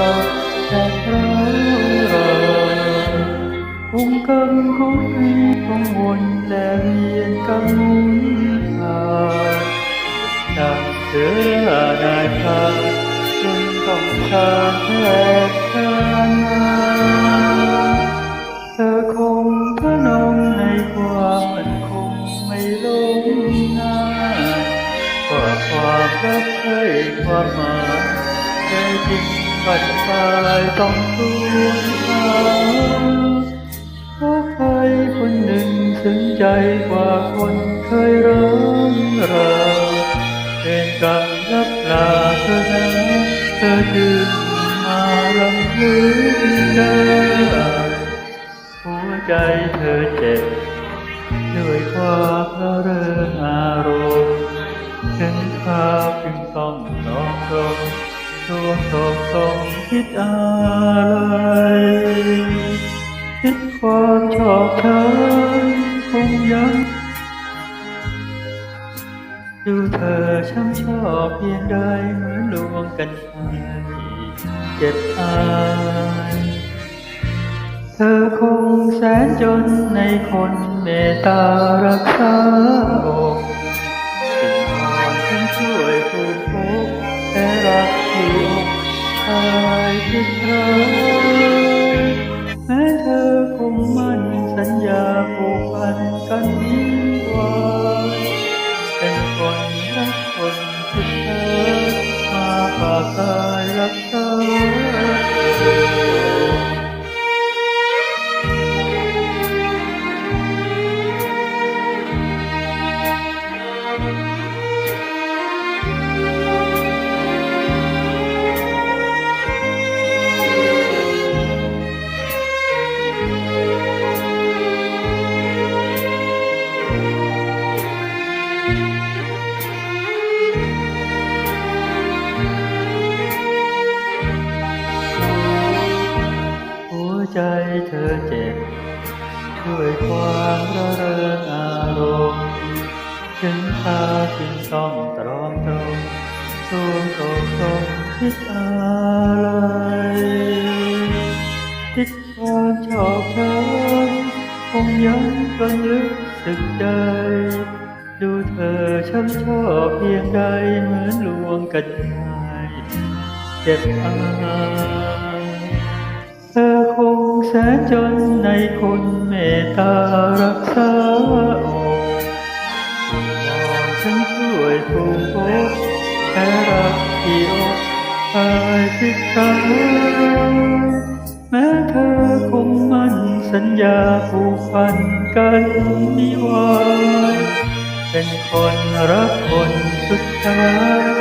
ไม่กลับจากเราเราคงกำคงคืนคงวนและเวียนกันหมุนผ่านดังเสือนายพานจนต้องทางแหลกทางมาเธอคงพนมในความมันคงไม่ลงง่ายกว่าความรักใช่ความหมายแท้จริง ปัจจายต้องสูญเสียเพราะใครคนหนึ่งถึงใจกว่าคนเคยรักเราเป็นกรรมรับลาเธอนะเธอจึงมาลำลึกได้หัวใจเธอเจ็บด้วยความระเริงอารมณ์ฉันข้าวจึงต้องนองตรง ตัวตกตรงคิดอะไรคิดความชอบธรรมคงยังดูเธอช่างชอบเพียงใดเหมือนลวงกันชาเจ็บอายเธอคงแสนจนในคนเมตตารักษาายที่เธอแม้เธอคงมั่นสัญญาผูกพันกัน เธอเจ็บด้วยความระเริงอารมณ์ฉันพาจึงต้องตรอมตรมตัวตกตรงคิดอะไรคิดความชอบเธรรมคงยังกำลึกสึกใจ ดูเธอช่ำชอบเพียงใดเหมือนลวงกันชายเจ็บอายเธอคง แสนจนในคนเมตตารักษาอกมอฉันช่วยผูกพกแค่รักที่อกหายพิกาแม้เธอคงมั่นสัญญาผูกพันกันนิวาเป็นคนรักคนสุดท้าย